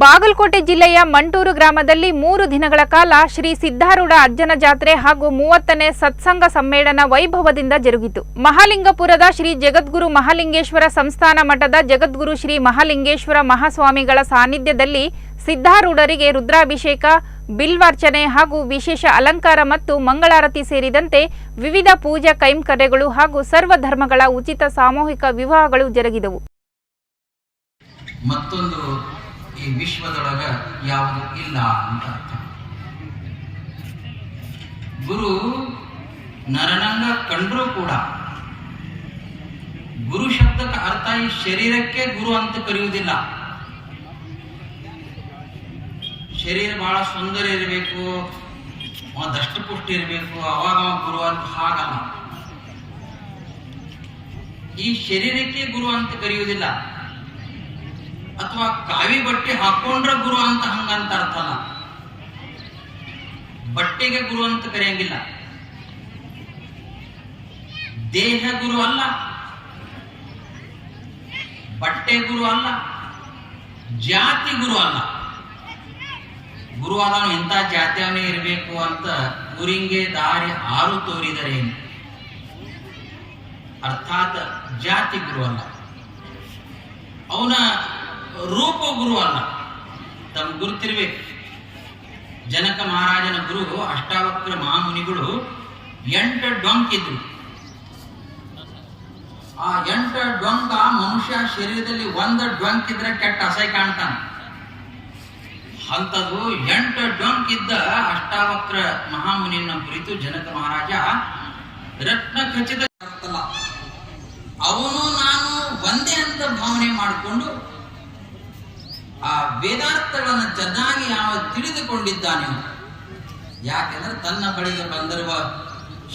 ಬಾಗಲಕೋಟೆ ಜಿಲ್ಲೆಯ ಮಂಟೂರು ಗ್ರಾಮದಲ್ಲಿ ಮೂರು ದಿನಗಳ ಕಾಲ ಶ್ರೀ ಸಿದ್ಧಾರೂಢ ಅಜ್ಜನ ಜಾತ್ರೆ ಹಾಗೂ ಮೂವತ್ತನೇ ಸತ್ಸಂಗ ಸಮ್ಮೇಳನ ವೈಭವದಿಂದ ಜರುಗಿತು. ಮಹಾಲಿಂಗಪುರದ ಶ್ರೀ ಜಗದ್ಗುರು ಮಹಾಲಿಂಗೇಶ್ವರ ಸಂಸ್ಥಾನ ಮಠದ ಜಗದ್ಗುರು ಶ್ರೀ ಮಹಾಲಿಂಗೇಶ್ವರ ಮಹಾಸ್ವಾಮಿಗಳ ಸಾನ್ನಿಧ್ಯದಲ್ಲಿ ಸಿದ್ಧಾರೂಢರಿಗೆ ರುದ್ರಾಭಿಷೇಕ, ಬಿಲ್ವಾರ್ಚನೆ ಹಾಗೂ ವಿಶೇಷ ಅಲಂಕಾರ ಮತ್ತು ಮಂಗಳಾರತಿ ಸೇರಿದಂತೆ ವಿವಿಧ ಪೂಜಾ ಕೈಂಕರ್ಯಗಳು ಹಾಗೂ ಸರ್ವಧರ್ಮಗಳ ಉಚಿತ ಸಾಮೂಹಿಕ ವಿವಾಹಗಳು ಜರುಗಿದವು. ಮತ್ತೊಂದು ಈ ವಿಶ್ವದೊಳಗ ಯಾವುದು ಇಲ್ಲ ಅಂತ ಅರ್ಥ. ಗುರು ನರನಂಗ ಕಂಡ್ರೂ ಕೂಡ ಗುರು ಶಬ್ದಕ್ಕೆ ಅರ್ಥ ಈ ಶರೀರಕ್ಕೆ ಗುರು ಅಂತ ಕರೆಯುವುದಿಲ್ಲ. ಶರೀರ ಬಹಳ ಸುಂದರ ಇರಬೇಕು ದಷ್ಟಪುಷ್ಟಿ ಇರಬೇಕು, ಅವಾಗ ಅವ ಗುರು ಅಂತ ಹಾಗಲ್ಲ. ಈ ಶರೀರಕ್ಕೆ ಗುರು ಅಂತ ಕರೆಯುವುದಿಲ್ಲ. ಅಥವಾ ಕಾವಿ ಬಟ್ಟೆ ಹಾಕೊಂಡ್ರ ಗುರು ಅಂತ ಹಂಗಂತ ಅರ್ಥ ಅಲ್ಲ ಬಟ್ಟೆಗೆ ಗುರು ಅಂತ ಕರೆಯಂಗಿಲ್ಲ. ದೇಹ ಗುರು ಅಲ್ಲ. ಬಟ್ಟೆ ಗುರು ಅಲ್ಲ. ಜಾತಿ ಗುರು ಅಲ್ಲ. ಗುರು ಆದವನು ಇಂಥ ಜಾತಿಯವನೇ ಇರಬೇಕು ಅಂತ ಗುರಿಂಗೆ ದಾರಿ ಆರು ತೋರಿದರೇನು ಅರ್ಥಾತ್ ಜಾತಿ ಗುರು ಅಲ್ಲ. ಅವನ ರೂಪ ಗುರು ಅಲ್ಲ ತಮ್ಮ ಗುರುತಿರ್ಬೇಕು. ಜನಕ ಮಹಾರಾಜನ ಗುರು, ಅಷ್ಟಾವಕ್ರ ಮಹಾಮುನಿಗಳು ಎಂಟು ಡೊಂಕ್ ಆ ಎಂಟು ಡೊಂಕ ಮನುಷ್ಯ ಶರೀರದಲ್ಲಿ ಒಂದು ಡೊಂಕ್ ಇದ್ರೆ ಕೆಟ್ಟ ಅಸೈ ಕಾಣ್ತಾನೆ. ಅಂಥದ್ದು ಎಂಟು ಡೊಂಕ್ ಇದ್ದ ಅಷ್ಟಾವಕ್ರ ಮಹಾಮುನಿಯನ್ನ ಕುರಿತು ಜನಕ ಮಹಾರಾಜ ರತ್ನ ಖಚಿತ ಅವನು ನಾನು ಒಂದೇ ಅಂತ ಭಾವನೆ ಮಾಡಿಕೊಂಡು ಆ ವೇದಾರ್ಥಗಳನ್ನು ಚೆನ್ನಾಗಿ ಯಾವ ತಿಳಿದುಕೊಂಡಿದ್ದಾನೆ ಯಾಕೆಂದ್ರೆ ತನ್ನ ಬಳಿಗೆ ಬಂದಿರುವ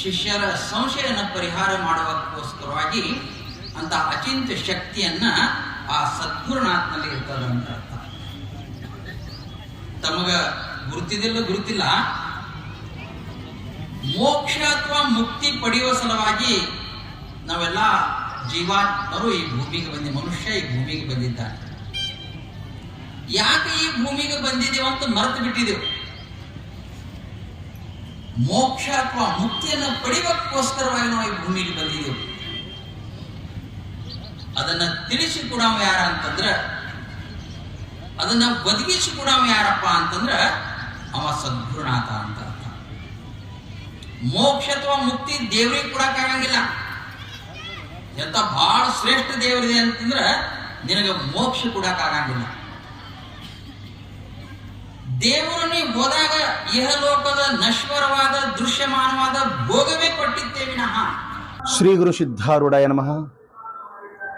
ಶಿಷ್ಯರ ಸಂಶಯನ ಪರಿಹಾರ ಮಾಡುವಕ್ಕೋಸ್ಕರವಾಗಿ ಅಂತ ಅಚಿಂತ್ಯ ಶಕ್ತಿಯನ್ನ ಆ ಸದ್ಗುರುನಾಥನಲ್ಲಿ ಅಂತ ಅರ್ಥ. ತಮಗ ಗುರುತಿದಿಲ್ಲ ಗುರುತಿಲ್ಲ? ಮೋಕ್ಷ ಅಥವಾ ಮುಕ್ತಿ ಪಡೆಯುವ ಸಲುವಾಗಿ ನಾವೆಲ್ಲ ಜೀವಾತ್ಮರು ಈ ಭೂಮಿಗೆ ಬಂದಿ ಮನುಷ್ಯ ಈ ಭೂಮಿಗೆ ಬಂದಿದ್ದಾನೆ ಯಾಕೆ ಈ ಭೂಮಿಗೆ ಬಂದಿದ್ದೇವೆ ಅಂತ ಮರೆತು ಬಿಟ್ಟಿದ್ದೇವೆ? ಮೋಕ್ಷ ಅಥವಾ ಮುಕ್ತಿಯನ್ನು ಪಡೆಯೋಕ್ಕೋಸ್ಕರವಾಗಿ ನಾವು ಈ ಭೂಮಿಗೆ ಬಂದಿದ್ದೆವು. ಅದನ್ನ ತಿಳಿಸಿ ಕೂಡ ಯಾರ ಅಂತಂದ್ರ, ಅದನ್ನ ಒದಗಿಸಿ ಕೂಡ ಯಾರಪ್ಪ ಅಂತಂದ್ರ, ಅವ ಸದ್ಗುರುನಾಥ ಅಂತ ಅರ್ಥ. ಮೋಕ್ಷ ಅಥವಾ ಮುಕ್ತಿ ದೇವರಿಗೆ ಕೊಡಕ್ಕಾಗಂಗಿಲ್ಲ ಎಂತ ಬಹಳ ಶ್ರೇಷ್ಠ ದೇವರಿದೆ ಅಂತಂದ್ರ, ನಿನಗೆ ಮೋಕ್ಷ ಕೊಡಕ್ಕಾಗಂಗಿಲ್ಲ ದೇವರು ನೀವು ಹೋದಾಗ ಇಹಲೋಕದ ನಶ್ವರವಾದ, ದೃಶ್ಯಮಾನವಾದ ಭೋಗವೇ ಕೊಟ್ಟಿದ್ದೇ ವಿನಃ ಶ್ರೀ ಗುರು ಸಿದ್ಧಾರೂಢಾಯ ನಮಃ.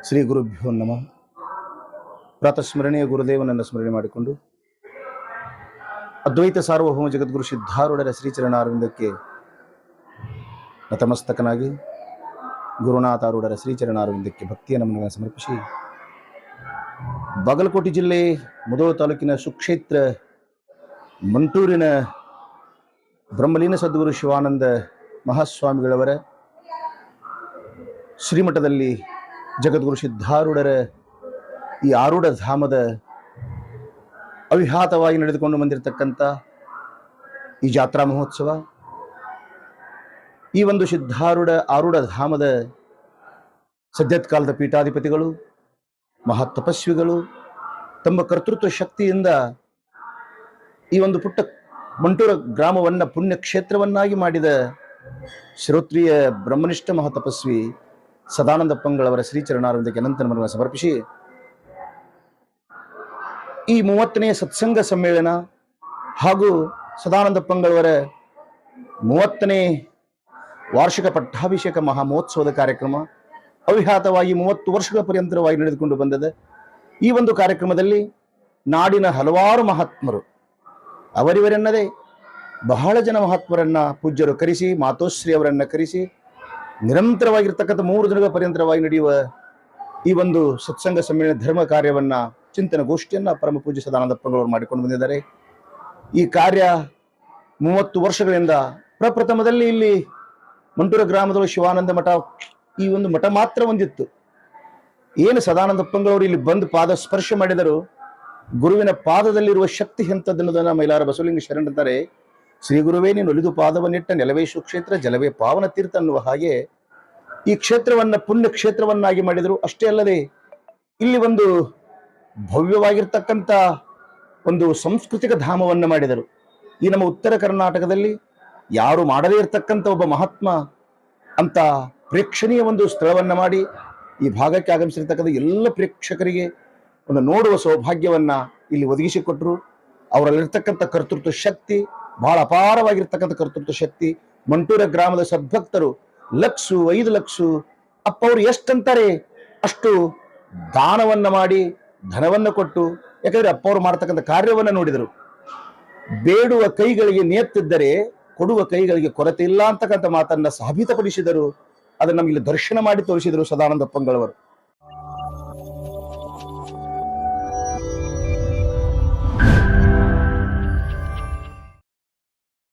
ಶ್ರೀ ಗುರುಭ್ಯೋ ನಮಃ. ಪ್ರಾತಸ್ಮರಣೀಯ ಗುರುದೇವನನ್ನು ಸ್ಮರಣೆ ಮಾಡಿಕೊಂಡು ಅದ್ವೈತ ಸಾರ್ವಭೌಮ ಜಗದ್ಗುರು ಸಿದ್ಧಾರೂಢರ ಶ್ರೀಚರಣಾರವಿಂದಕ್ಕೆ ನತಮಸ್ತಕನಾಗಿ ಗುರುನಾಥಾರೂಢರ ಶ್ರೀಚರಣಾರವಿಂದಕ್ಕೆ ಭಕ್ತಿಯ ನಮನಗಳನ್ನು ಸಮರ್ಪಿಸಿ, ಬಾಗಲಕೋಟೆ ಜಿಲ್ಲೆ ಮುದೋಳ ತಾಲೂಕಿನ ಸುಕ್ಷೇತ್ರ ಮಂಟೂರಿನ ಬ್ರಹ್ಮಲೀನ ಸದ್ಗುರು ಶಿವಾನಂದ ಮಹಾಸ್ವಾಮಿಗಳವರ ಶ್ರೀಮಠದಲ್ಲಿ ಜಗದ್ಗುರು ಸಿದ್ಧಾರೂಢರ ಈ ಆರೂಢ ಧಾಮದ ಅವಿಹಾತವಾಗಿ ನಡೆದುಕೊಂಡು ಬಂದಿರತಕ್ಕಂಥ ಈ ಜಾತ್ರಾ ಮಹೋತ್ಸವ, ಈ ಒಂದು ಸಿದ್ಧಾರೂಢ ಆರೂಢ ಧಾಮದ ಸದ್ಯತ್ಕಾಲದ ಪೀಠಾಧಿಪತಿಗಳು, ಮಹಾ ತಪಸ್ವಿಗಳು, ತಮ್ಮ ಕರ್ತೃತ್ವ ಶಕ್ತಿಯಿಂದ ಈ ಒಂದು ಪುಟ್ಟ ಮಂಟೂರ ಗ್ರಾಮವನ್ನ ಪುಣ್ಯ ಕ್ಷೇತ್ರವನ್ನಾಗಿ ಮಾಡಿದ ಶ್ರೋತ್ರಿಯ ಬ್ರಹ್ಮನಿಷ್ಠ ಮಹಾತಪಸ್ವಿ ಸದಾನಂದ ಪಂಗಳವರ ಶ್ರೀಚರಣಾರಂಭಕ್ಕೆ ಅನಂತ ನಮನಗಳನ್ನು ಸಮರ್ಪಿಸಿ, ಈ ಮೂವತ್ತನೇ ಸತ್ಸಂಗ ಸಮ್ಮೇಳನ ಹಾಗೂ ಸದಾನಂದ ಪಂಗಳವರ ಮೂವತ್ತನೇ ವಾರ್ಷಿಕ ಪಟ್ಟಾಭಿಷೇಕ ಮಹಾ ಮಹೋತ್ಸವದ ಕಾರ್ಯಕ್ರಮ ಅವಿಹಾತವಾಗಿ ಮೂವತ್ತು ವರ್ಷಗಳ ಪರ್ಯಂತರವಾಗಿ ನಡೆದುಕೊಂಡು ಬಂದಿದೆ. ಈ ಒಂದು ಕಾರ್ಯಕ್ರಮದಲ್ಲಿ ನಾಡಿನ ಹಲವಾರು ಮಹಾತ್ಮರು ಅವರಿವರೆನ್ನದೇ ಬಹಳ ಜನ ಮಹಾತ್ಮರನ್ನ ಪೂಜ್ಯರು ಕರೆಸಿ ಮಾತೋಶ್ರೀ ಅವರನ್ನ ಕರೆಸಿ, ನಿರಂತರವಾಗಿರ್ತಕ್ಕಂಥ ಮೂರು ದಿನಗಳ ಪರ್ಯಂತರವಾಗಿ ನಡೆಯುವ ಈ ಒಂದು ಸತ್ಸಂಗ ಸಮ್ಮೇಳನ ಧರ್ಮ ಕಾರ್ಯವನ್ನ, ಚಿಂತನ ಗೋಷ್ಠಿಯನ್ನ ಪರಮ ಪೂಜ್ಯ ಸದಾನಂದಪ್ಪನವರು ಮಾಡಿಕೊಂಡು ಬಂದಿದ್ದಾರೆ. ಈ ಕಾರ್ಯ ಮೂವತ್ತು ವರ್ಷಗಳಿಂದ ಪ್ರಪ್ರಥಮದಲ್ಲಿ ಇಲ್ಲಿ ಮಂಟೂರ ಗ್ರಾಮದೊಳಗೆ ಶಿವಾನಂದ ಮಠ ಈ ಒಂದು ಮಠ ಮಾತ್ರ ಒಂದಿತ್ತು. ಏನು ಸದಾನಂದಪ್ಪಂಗಳವರು ಇಲ್ಲಿ ಬಂದು ಪಾದ ಸ್ಪರ್ಶ ಮಾಡಿದರು ಗುರುವಿನ ಪಾದದಲ್ಲಿರುವ ಶಕ್ತಿ ಎಂಥದ್ದನ್ನೋದನ್ನ ಮೈಲಾರ ಬಸವಲಿಂಗ ಶರಣರಂತಾರೆ ಶ್ರೀ ಗುರುವೇ, ನೀನು ಒಲಿದು ಪಾದವನ್ನಿಟ್ಟ ನೆಲವೇ ಸುಕ್ಷೇತ್ರ, ಜಲವೇ ಪಾವನ ತೀರ್ಥ ಅನ್ನುವ ಹಾಗೆ ಈ ಕ್ಷೇತ್ರವನ್ನ, ಪುಣ್ಯ ಕ್ಷೇತ್ರವನ್ನಾಗಿ ಮಾಡಿದರು. ಅಷ್ಟೇ ಅಲ್ಲದೆ, ಇಲ್ಲಿ ಒಂದು ಭವ್ಯವಾಗಿರ್ತಕ್ಕಂಥ ಒಂದು ಸಾಂಸ್ಕೃತಿಕ ಧಾಮವನ್ನು ಮಾಡಿದರು. ಈ ನಮ್ಮ ಉತ್ತರ ಕರ್ನಾಟಕದಲ್ಲಿ ಯಾರು ಮಾಡದೇ ಇರತಕ್ಕಂಥ ಒಬ್ಬ ಮಹಾತ್ಮ ಅಂತ ಪ್ರೇಕ್ಷಣೀಯ ಒಂದು ಸ್ಥಳವನ್ನ ಮಾಡಿ ಈ ಭಾಗಕ್ಕೆ ಆಗಮಿಸಿರ್ತಕ್ಕಂಥ ಎಲ್ಲ ಪ್ರೇಕ್ಷಕರಿಗೆ ಒಂದು ನೋಡುವ ಸೌಭಾಗ್ಯವನ್ನ ಇಲ್ಲಿ ಒದಗಿಸಿಕೊಟ್ರು. ಅವರಲ್ಲಿರ್ತಕ್ಕಂಥ ಕರ್ತೃತ್ವ ಶಕ್ತಿ, ಬಹಳ ಅಪಾರವಾಗಿರ್ತಕ್ಕಂಥ ಕರ್ತೃತ್ವ ಶಕ್ತಿ. ಮಂಟೂರ ಗ್ರಾಮದ ಸದ್ಭಕ್ತರು ಲಕ್ಷು, ಐದು ಲಕ್ಷು, ಅಪ್ಪ ಅವ್ರು ಎಷ್ಟಂತಾರೆ? ಅಷ್ಟು ದಾನವನ್ನ ಮಾಡಿ, ಧನವನ್ನು ಕೊಟ್ಟು, ಯಾಕಂದ್ರೆ ಅಪ್ಪ ಅವರು ಮಾಡ್ತಕ್ಕಂಥ ಕಾರ್ಯವನ್ನ ನೋಡಿದರು. ಬೇಡುವ ಕೈಗಳಿಗೆ ನಿಯತ್ತಿದ್ದರೆ, ಕೊಡುವ ಕೈಗಳಿಗೆ ಕೊರತೆ ಇಲ್ಲ ಅಂತಕ್ಕಂಥ ಮಾತನ್ನ ಸಾಬೀತಪಡಿಸಿದರು. ಅದನ್ನ ನಮಗೆ ದರ್ಶನ ಮಾಡಿ ತೋರಿಸಿದರು ಸದಾನಂದ ಪಂಗಳವರು